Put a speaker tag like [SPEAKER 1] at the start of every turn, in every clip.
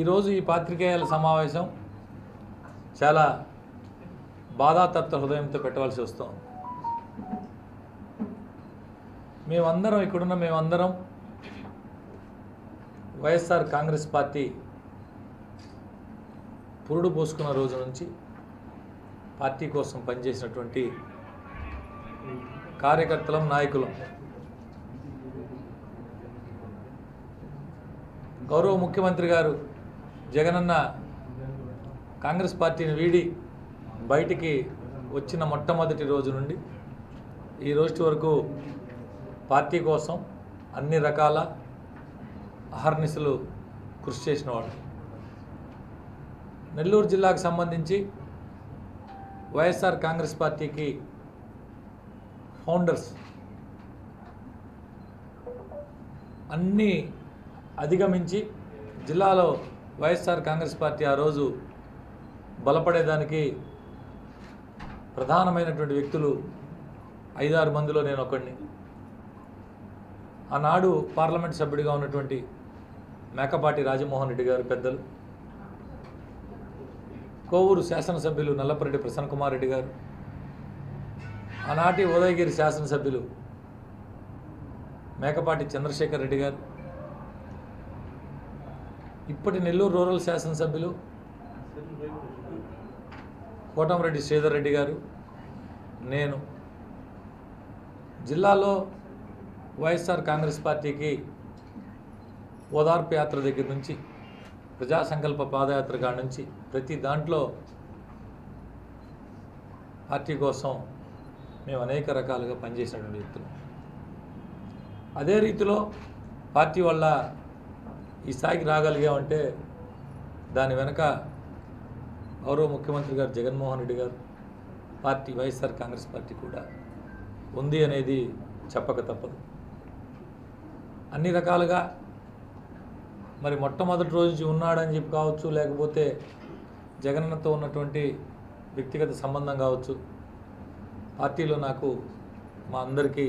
[SPEAKER 1] ఈరోజు ఈ పాత్రికేయుల సమావేశం చాలా బాధాతప్త హృదయంతో పెట్టవలసి వస్తుంది. మేమందరం ఇక్కడున్న మేమందరం వైఎస్ఆర్ కాంగ్రెస్ పార్టీ పురుడు పోసుకున్న రోజు నుంచి పార్టీ కోసం పనిచేసినటువంటి కార్యకర్తలం నాయకులం. గౌరవ ముఖ్యమంత్రి గారు జగనన్న కాంగ్రెస్ పార్టీని వీడి బయటికి వచ్చిన మొట్టమొదటి రోజు నుండి ఈ రోజు వరకు పార్టీ కోసం అన్ని రకాల అహర్నిశలు కృషి చేసినవాడు నెల్లూరు జిల్లాకు సంబంధించి వైఎస్ఆర్ కాంగ్రెస్ పార్టీకి ఫౌండర్స్ అన్నీ అధిగమించి జిల్లాలో వైఎస్ఆర్ కాంగ్రెస్ పార్టీ ఆ రోజు బలపడేదానికి ప్రధానమైనటువంటి వ్యక్తులు ఐదారు మందిలో నేను ఒకడిని ఆనాడు పార్లమెంట్ సభ్యుడిగా ఉన్నటువంటి మేకపాటి రాజమోహన్ రెడ్డి గారు పెద్దలు. కోవూరు శాసనసభ్యులు నల్లపరెడ్డి ప్రసన్న కుమార్ రెడ్డి గారు ఆనాటి ఉదయగిరి శాసనసభ్యులు మేకపాటి చంద్రశేఖర్ రెడ్డి గారు ఇప్పటి నెల్లూరు రూరల్ శాసనసభ్యులు కోటంరెడ్డి శ్రీధర్ రెడ్డి గారు నేను. జిల్లాలో వైఎస్ఆర్ కాంగ్రెస్ పార్టీకి ఓదార్పు యాత్ర దగ్గర నుంచి ప్రజా సంకల్ప పాదయాత్ర కాడ నుంచి ప్రతి దాంట్లో పార్టీ కోసం మేము అనేక రకాలుగా పనిచేసినటువంటి వ్యక్తులు అదే రీతిలో పార్టీ వల్ల ఈ స్థాయికి రాగలిగామంటే దాని వెనక గౌరవ ముఖ్యమంత్రి గారు జగన్మోహన్ రెడ్డి గారు పార్టీ వైఎస్ఆర్ కాంగ్రెస్ పార్టీ కూడా ఉంది అనేది చెప్పక తప్పదు. అన్ని రకాలుగా మరి మొట్టమొదటి రోజు నుంచి ఉన్నాడని చెప్పి కావచ్చు లేకపోతే జగనన్నతో ఉన్నటువంటి వ్యక్తిగత సంబంధం కావచ్చు పార్టీలో నాకు మా అందరికీ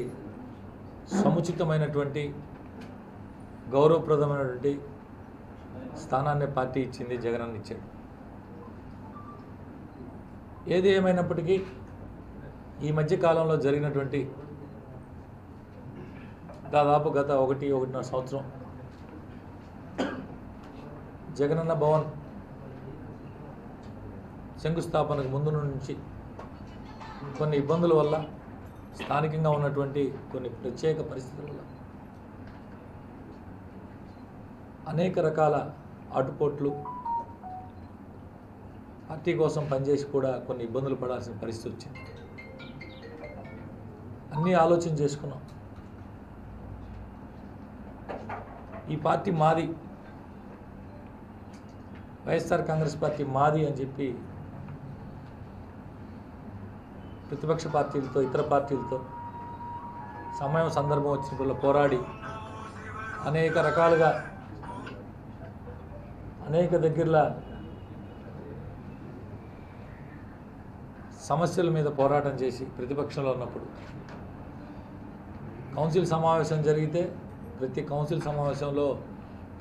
[SPEAKER 1] సముచితమైనటువంటి గౌరవప్రదమైనటువంటి స్థానాన్ని పార్టీ ఇచ్చింది జగనన్న ఇచ్చాడు. ఏది ఏమైనప్పటికీ ఈ మధ్య కాలంలో జరిగినటువంటి దాదాపు గత ఒకటి ఒకటిన్నర సంవత్సరం జగనన్న భవన్ శంకుస్థాపనకు ముందు నుంచి కొన్ని ఇబ్బందుల వల్ల స్థానికంగా ఉన్నటువంటి కొన్ని ప్రత్యేక పరిస్థితుల వల్ల అనేక రకాల ఆటుపోట్లు పార్టీ కోసం పనిచేసి కూడా కొన్ని ఇబ్బందులు పడాల్సిన పరిస్థితి వచ్చింది. అన్నీ ఆలోచన చేసుకున్నాం. ఈ పార్టీ మాది వైఎస్ఆర్ కాంగ్రెస్ పార్టీ మాది అని చెప్పి ప్రతిపక్ష పార్టీలతో ఇతర పార్టీలతో సమయం సందర్భం వచ్చినప్పుడు పోరాడి అనేక రకాలుగా అనేక దగ్గరలో సమస్యల మీద పోరాటం చేసి ప్రతిపక్షంలో ఉన్నప్పుడు. కౌన్సిల్ సమావేశం జరిగితే ప్రతి కౌన్సిల్ సమావేశంలో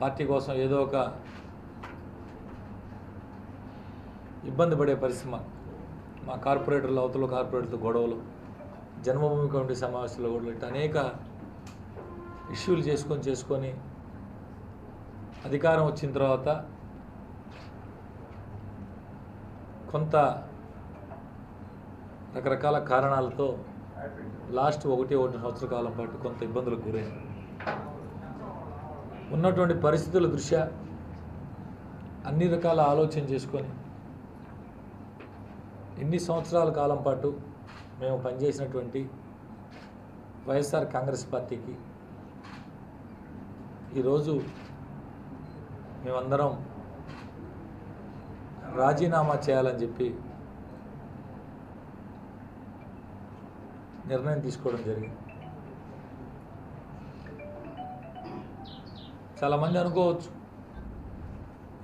[SPEAKER 1] పార్టీ కోసం ఏదో ఒక ఇబ్బంది పడే పరిస్థితి మాకు మా కార్పొరేటర్లు అవతల కార్పొరేటర్లతో గొడవలు జన్మభూమి కమిటీ సమావేశాల్లో గొడవలు ఇట్లా అనేక ఇష్యూలు చేసుకొని చేసుకొని అధికారం వచ్చిన తర్వాత కొంత రకరకాల కారణాలతో లాస్ట్ ఒకటి ఒకటి సంవత్సర కాలం పాటు కొంత ఇబ్బందులకు గురైంది. ఉన్నటువంటి పరిస్థితుల దృష్ట్యా అన్ని రకాల ఆలోచన చేసుకొని ఇన్ని సంవత్సరాల కాలం పాటు మేము పనిచేసినటువంటి వైఎస్ఆర్ కాంగ్రెస్ పార్టీకి ఈరోజు మేమందరం రాజీనామా చేయాలని చెప్పి నిర్ణయం తీసుకోవడం జరిగింది. చాలామంది అనుకోవచ్చు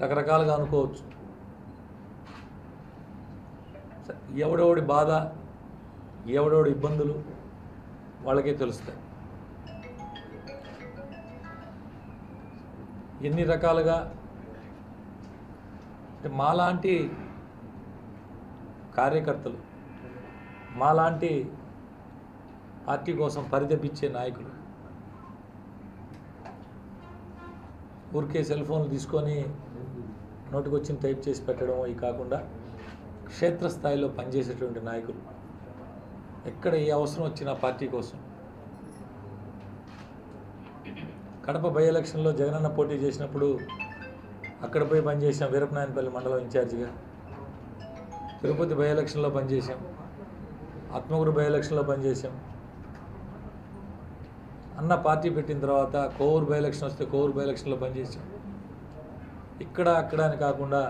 [SPEAKER 1] రకరకాలుగా అనుకోవచ్చు. ఎవడెవడి బాధ ఎవడెవడి ఇబ్బందులు వాళ్ళకే తెలుస్తాయి. ఎన్ని రకాలుగా అంటే మాలాంటి కార్యకర్తలు మాలాంటి పార్టీ కోసం పరితపించే నాయకులు ఊరికే సెల్ ఫోన్లు తీసుకొని నోటికొచ్చిన టైప్ చేసి పెట్టడం ఇవి కాకుండా క్షేత్రస్థాయిలో పనిచేసేటువంటి నాయకులు. ఎక్కడ ఏ అవసరం వచ్చినా పార్టీ కోసం. కడప బై ఎలక్షన్లో జగనన్న పోటీ చేసినప్పుడు అక్కడ పోయి పనిచేసాం వీరపనాయనపల్లి మండలం ఇన్ఛార్జిగా. తిరుపతి బై ఎలక్షన్లో పనిచేసాం ఆత్మగురు బై ఎలక్షన్లో పనిచేసాం అన్న పార్టీ పెట్టిన తర్వాత కోవూరు బై ఎలక్షన్ వస్తే కోవూరు బై ఎలక్షన్లో పనిచేసాం ఇక్కడ అక్కడ అని కాకుండా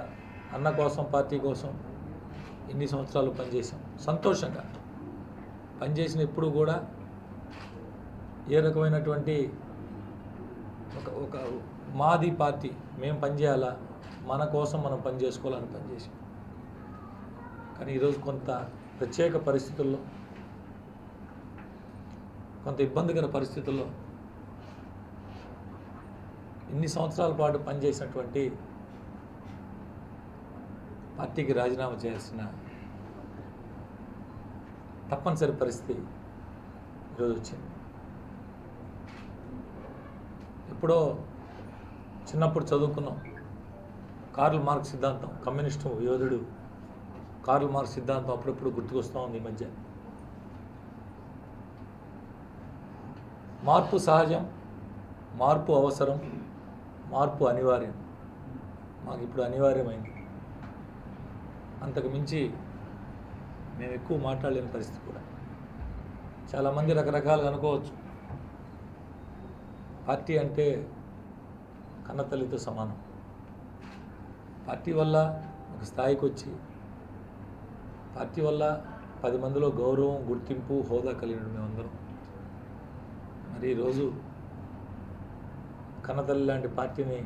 [SPEAKER 1] అన్న కోసం పార్టీ కోసం ఇన్ని సంవత్సరాలు పనిచేసాం సంతోషంగా. పనిచేసిన ఎప్పుడు కూడా ఏ రకమైనటువంటి ఒక ఒక మాది పార్టీ మేము పనిచేయాలా? మన కోసం మనం పని చేసుకోవాలని పనిచేసాం కానీ ఈరోజు కొంత ప్రత్యేక పరిస్థితుల్లో కొంత ఇబ్బందికర పరిస్థితుల్లో ఇన్ని సంవత్సరాల పాటు పనిచేసినటువంటి పార్టీకి రాజీనామా చేయాల్సిన తప్పనిసరి పరిస్థితి ఈరోజు వచ్చింది. ఎప్పుడో చిన్నప్పుడు చదువుకున్నాం. కార్ల్ మార్క్స్ సిద్ధాంతం కమ్యూనిస్టు యోధుడు కార్ల్ మార్క్స్ సిద్ధాంతం అప్పుడప్పుడు గుర్తుకొస్తూ ఉంది ఈ మధ్య. మార్పు సహజం మార్పు అవసరం మార్పు అనివార్యం. మాకు ఇప్పుడు అనివార్యమైంది. అంతకు మించి మేము ఎక్కువ మాట్లాడలేని పరిస్థితి కూడా. చాలామంది రకరకాలుగా అనుకోవచ్చు. పార్టీ అంటే కన్నతల్లితో సమానం. పార్టీ వల్ల ఒక స్థాయికి వచ్చి పార్టీ వల్ల పది మందిలో గౌరవం గుర్తింపు హోదా కలిగిన మేమందరం. మరి ఈరోజు కన్నతల్లి లాంటి పార్టీని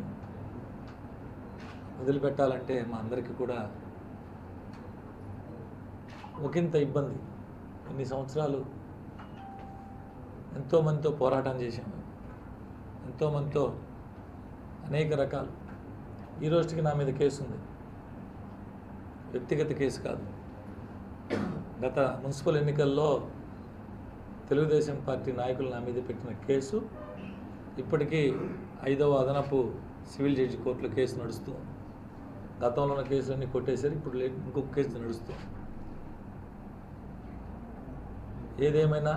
[SPEAKER 1] వదిలిపెట్టాలంటే మా అందరికీ కూడా ఒకంత ఇబ్బంది. ఇన్ని సంవత్సరాలు ఎంతోమందితో పోరాటం చేశాము ఎంతోమందితో అనేక రకాలు. ఈ రోజుకి నా మీద కేసు ఉంది. వ్యక్తిగత కేసు కాదు. గత మున్సిపల్ ఎన్నికల్లో తెలుగుదేశం పార్టీ నాయకులు నా మీద పెట్టిన కేసు ఇప్పటికీ ఐదవ అదనపు సివిల్ జడ్జి కోర్టులో కేసు నడుస్తూ గతంలో ఉన్న కేసులన్నీ కొట్టేశారు ఇప్పుడు ఇంకొక కేసు నడుస్తుంది ఏదేమైనా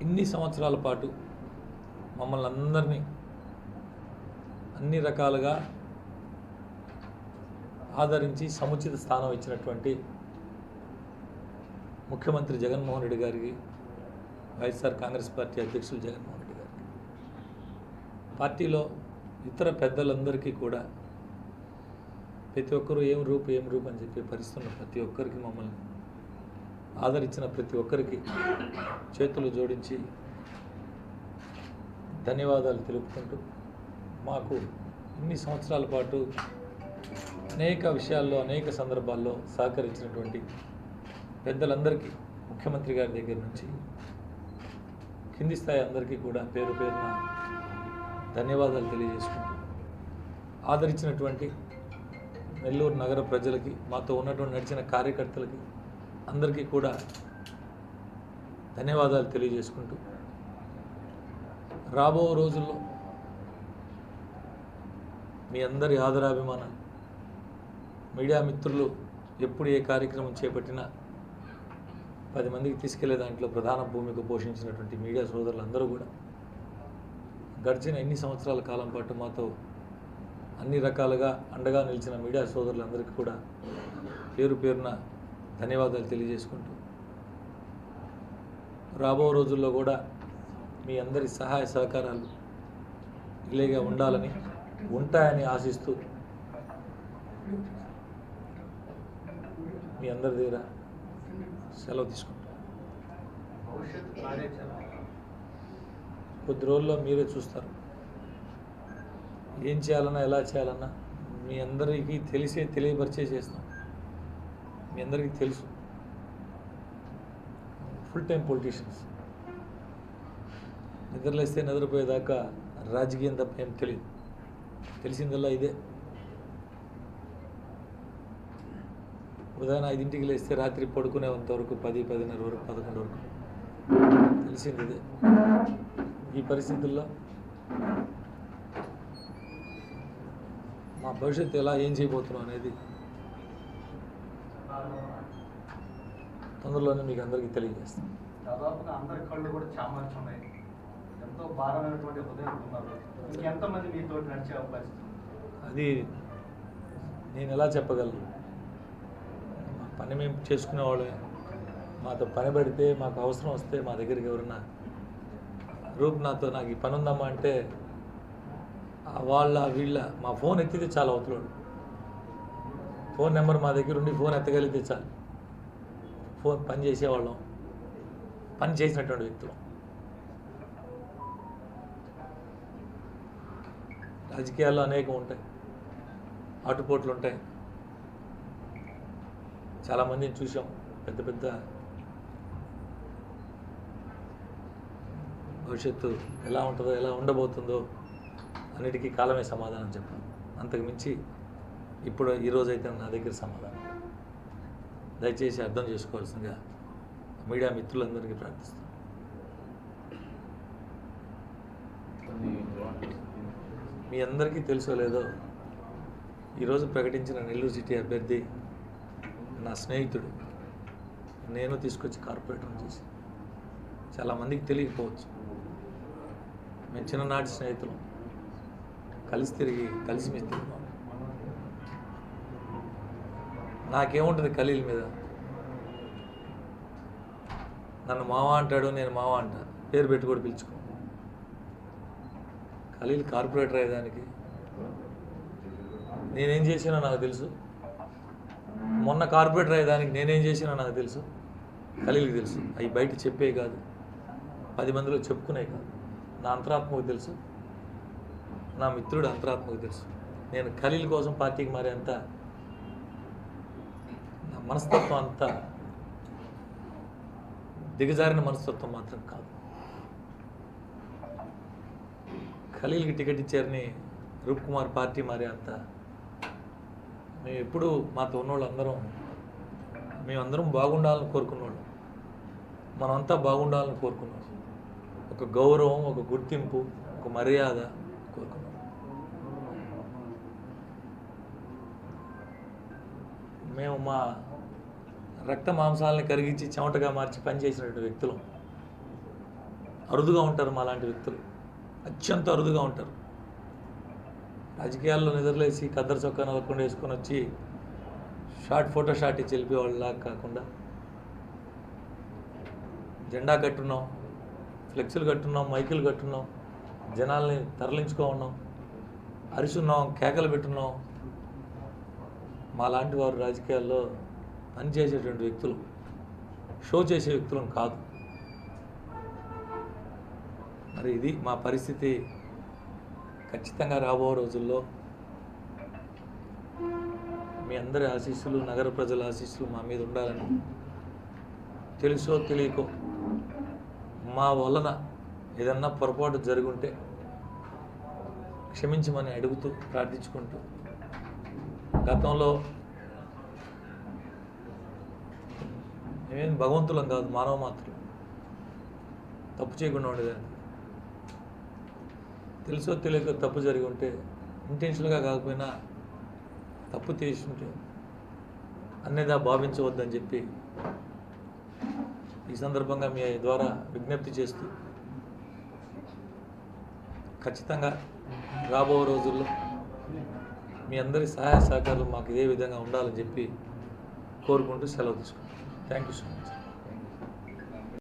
[SPEAKER 1] ఇన్ని సంవత్సరాల పాటు మమ్మల్ని అందరినీ అన్ని రకాలుగా ఆదరించి సముచిత స్థానం ఇచ్చినటువంటి ముఖ్యమంత్రి జగన్మోహన్ రెడ్డి గారికి వైఎస్ఆర్ కాంగ్రెస్ పార్టీ అధ్యక్షులు జగన్మోహన్ రెడ్డి గారికి పార్టీలో ఇతర పెద్దలందరికీ కూడా ప్రతి ఒక్కరూ ఏం రూపు ఏం రూపు అని చెప్పి పరిస్తున్న ప్రతి ఒక్కరికి మమ్మల్ని ఆదరించిన ప్రతి ఒక్కరికి చేతులు జోడించి ధన్యవాదాలు తెలుపుకుంటూ మాకు ఇన్ని సంవత్సరాల పాటు అనేక విషయాల్లో అనేక సందర్భాల్లో సహకరించినటువంటి పెద్దలందరికీ ముఖ్యమంత్రి గారి దగ్గర నుంచి కింది స్థాయి అందరికీ కూడా పేరు పేరున ధన్యవాదాలు తెలియజేసుకుంటూ ఆదరించినటువంటి నెల్లూరు నగర ప్రజలకి మాతో ఉన్నటువంటి నడిచిన కార్యకర్తలకి అందరికీ కూడా ధన్యవాదాలు తెలియజేసుకుంటూ రాబో రోజుల్లో మీ అందరి ఆదరాభిమానం మీడియా మిత్రులు ఎప్పుడు ఏ కార్యక్రమం చేపట్టినా పది మందికి తీసుకెళ్ళే దాంట్లో ప్రధాన భూమిక పోషించినటువంటి మీడియా సోదరులందరూ కూడా గడిచిన ఎన్ని సంవత్సరాల కాలం పాటు మాతో అన్ని రకాలుగా అండగా నిలిచిన మీడియా సోదరులందరికీ కూడా పేరు పేరున ధన్యవాదాలు తెలియజేసుకుంటూ రాబో రోజుల్లో కూడా మీ అందరి సహాయ సహకారాలు ఇలాగే ఉండాలని ఉంటాయని ఆశిస్తూ మీ అందరి దగ్గర సెలవు తీసుకుంటాం. కొద్ది రోజుల్లో మీరే చూస్తారు. ఏం చేయాలన్నా ఎలా చేయాలన్నా మీ అందరికీ తెలిసే తెలియపరిచే చేస్తాం. మీ అందరికీ తెలుసు. ఫుల్ టైం పొలిటీషియన్స్ నిద్రలేస్తే నిద్రపోయేదాకా రాజకీయం తప్ప ఏం తెలియదు తెలిసిందల్లా ఇదే. ఉదయం ఐదింటికి లేస్తే రాత్రి పడుకునేంత వరకు పది పదిన్నర వరకు పదకొండు వరకు. తెలిసింది ఇదే. ఈ పరిస్థితుల్లో మా భవిష్యత్తు ఎలా ఏం చేయబోతున్నాం అనేది తొందరలోనే మీకు అందరికీ తెలియజేస్తాం.
[SPEAKER 2] దాదాపుగా అందరి కళ్ళు కూడా చామర్చున్నాయి. ఎంతో భారమైనటువంటి హృదయం ఉన్నారు. ఇంకెంతమంది మీతో నడిచే అవకాశం?
[SPEAKER 1] అది నేను ఎలా చెప్పగలను? మా పని మేము చేసుకునేవాళ్ళే మాతో పని పడితే మాకు అవసరం వస్తే మా దగ్గరికి ఎవరన్నా రూప్ నాతో నాకు ఈ పని ఉందమ్మా అంటే వాళ్ళ వీళ్ళ మా ఫోన్ ఎత్తితే చాలా అవుతున్నాడు ఫోన్ నెంబర్ మా దగ్గర ఉండి ఫోన్ ఎత్తగలిగితే చాలు. ఫోన్ పని చేసేవాళ్ళం. పని చేసినటువంటి వ్యక్తులు. రాజకీయాల్లో అనేకం ఉంటాయి. ఆటుపోట్లు ఉంటాయి. చాలామందిని చూసాం పెద్ద పెద్ద భవిష్యత్తు ఎలా ఉంటుందో ఎలా ఉండబోతుందో అన్నిటికీ కాలమే సమాధానం చెప్పాను అంతకు మించి ఇప్పుడు ఈరోజు అయితే నా దగ్గర సమాధానం. దయచేసి అర్థం చేసుకోవాల్సిందిగా మీడియా మిత్రులందరికీ ప్రార్థిస్తాను మీ అందరికీ తెలుసో లేదో ఈరోజు ప్రకటించిన నెల్లూరు సిటీ అభ్యర్థి నా స్నేహితుడు. నేను తీసుకొచ్చి కార్పొరేటర్ చేసి చాలామందికి తెలియకపోవచ్చు. మేము చిన్ననాటి స్నేహితులు. కలిసి తిరిగి కలిసి మేము నాకేముంటుంది ఖలీల్ మీద? నన్ను మావ అంటాడు నేను మావ అంటా. పేరు పెట్టి కూడా పిలుచుకో. ఖలీల్ కార్పొరేటర్ అయ్యేదానికి నేనేం చేసినా నాకు తెలుసు. మొన్న కార్పొరేటర్ అయ్యేదానికి నేనేం చేసినా నాకు తెలుసు. ఖలీల్కి తెలుసు. అవి బయట చెప్పే కాదు. పది మందిలో చెప్పుకునే కాదు. నా అంతరాత్మకు తెలుసు. నా మిత్రుడు అంతరాత్మకు తెలుసు. నేను ఖలీల్ కోసం పార్టీకి మారేంత మనస్తత్వం అంతా దిగజారిన మనస్తత్వం మాత్రం కాదు. ఖలీల్కి టికెట్ ఇచ్చారని రూప్ కుమార్ పార్టీ మారే అంత మేము ఎప్పుడు మాతో ఉన్నోళ్ళు అందరం మేమందరం బాగుండాలని కోరుకున్నోళ్ళు. మనమంతా బాగుండాలని కోరుకున్నాం. ఒక గౌరవం ఒక గుర్తింపు ఒక మర్యాద కోరుకున్నాం. మేము మా రక్త మాంసాలని కరిగించి చెమటగా మార్చి పనిచేసినటువంటి వ్యక్తులు. అరుదుగా ఉంటారు మా లాంటి వ్యక్తులు. అత్యంత అరుదుగా ఉంటారు. రాజకీయాల్లో నిద్రలేసి కద్దరు చొక్కా నలకుండా వేసుకొని వచ్చి షార్ట్ ఫోటో షాట్ ఇచ్చి వెళ్ళిపోయేవాళ్ళలాగా కాకుండా జెండా కట్టున్నాం ఫ్లెక్సులు కట్టున్నాం మైకులు కట్టున్నాం జనాల్ని తరలించుకో ఉన్నాం అరిచున్నాం కేకలు పెట్టున్నాం. మా లాంటి వారు రాజకీయాల్లో పనిచేసేటువంటి వ్యక్తులు షో చేసే వ్యక్తులం కాదు. మరి ఇది మా పరిస్థితి. ఖచ్చితంగా రాబో రోజుల్లో మీ అందరి ఆశీస్సులు నగర ప్రజల ఆశీస్సులు మా మీద ఉండాలని తెలుసో తెలియకో మా వలన ఏదన్నా పొరపాటు జరుగుంటే క్షమించమని అడుగుతూ ప్రార్థించుకుంటూ గతంలో మేమేం భగవంతులం కాదు మానవ మాత్రం తప్పు చేయకుండా ఉండేదాన్ని. తెలుసో తెలియక తప్పు జరిగి ఉంటే ఇంటెన్షన్గా కాకపోయినా తప్పు చేసి ఉంటే అన్నేదా భావించవద్దని చెప్పి ఈ సందర్భంగా మీ ద్వారా విజ్ఞప్తి చేస్తూ ఖచ్చితంగా రాబో రోజుల్లో మీ అందరి సహాయ సహకారాలు మాకు ఇదే విధంగా ఉండాలని చెప్పి కోరుకుంటూ సెలవు తీసుకుంటాం Thank you so much.